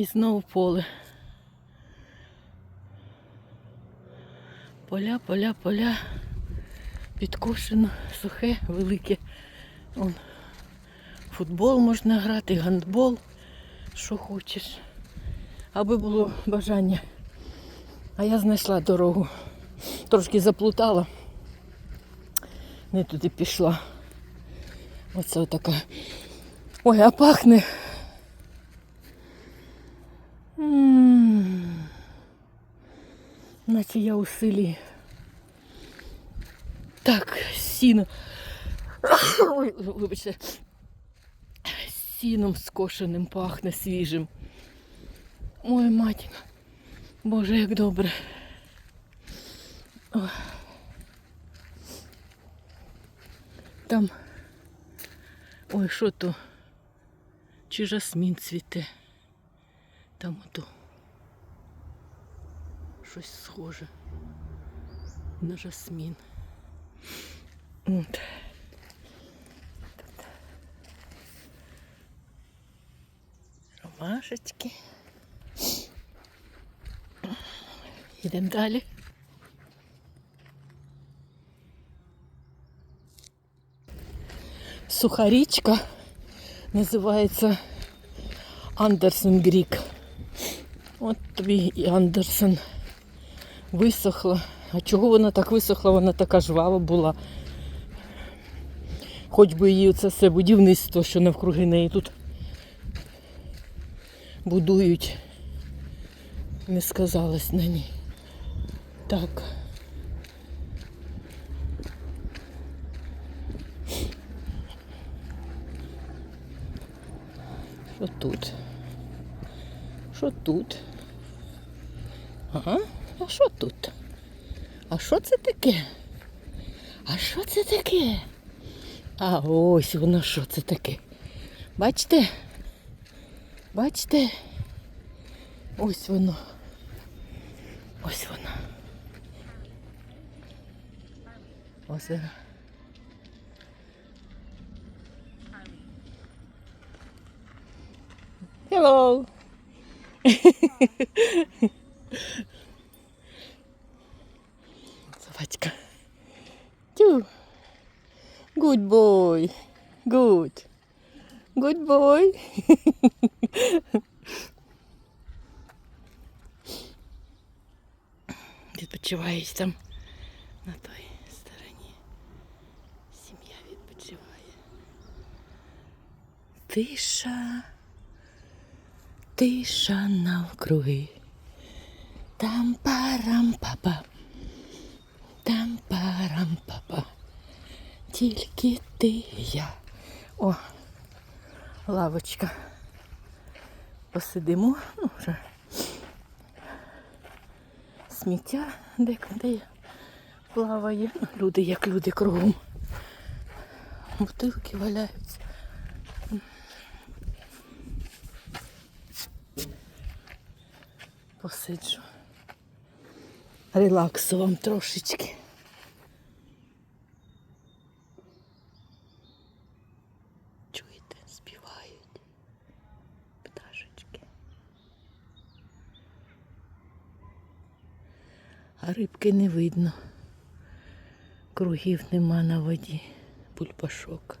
І знову поле. Поля, поля, поля. Підкошено, сухе, велике. Вон, футбол можна грати, гандбол, що хочеш. Аби було бажання. А я знайшла дорогу. Трошки заплутала. Не туди пішла. Оце така. Ой, а пахне. М, Наче я у селі. Так, сіно. Ой, вибачте. Сіном скошеним пахне свіжим. Ой, матінка. Боже, як добре. Ой. Там. Ой, що то? Чи жасмін цвіте? Там ото. Щось схоже на жасмін. От. Тут. Ромашечки. Йдемо далі. Суха річка називається Андерсен Грік. От тобі і Андерсен висохла. А чого вона так висохла? Вона така жвава була. Хоч би її це все будівництво, що навкруги неї тут будують. Не сказалось на ній. Так. Що тут? Що тут? Ага, а що тут? А що це таке? А що це таке? А ось воно що це таке. Бачите? Бачите? Ось воно. Ось воно. Ось Озеро. Hello. Собачка. Тю. Good boy. Good. Good boy. Відпочивають там на той стороні. Сім'я відпочиває. Тиша. Тиша навкруги. Там парам папа. Там парам папа. Тільки ти я. О, лавочка. Посидимо, ну вже. Сміття де-де плаває. Ну, Люди як люди кругом. Бутилки валяються. Посиджу. Релаксу вам трошечки. Чуєте, співають пташечки. А рибки не видно. Кругів нема на воді. Бульбашок.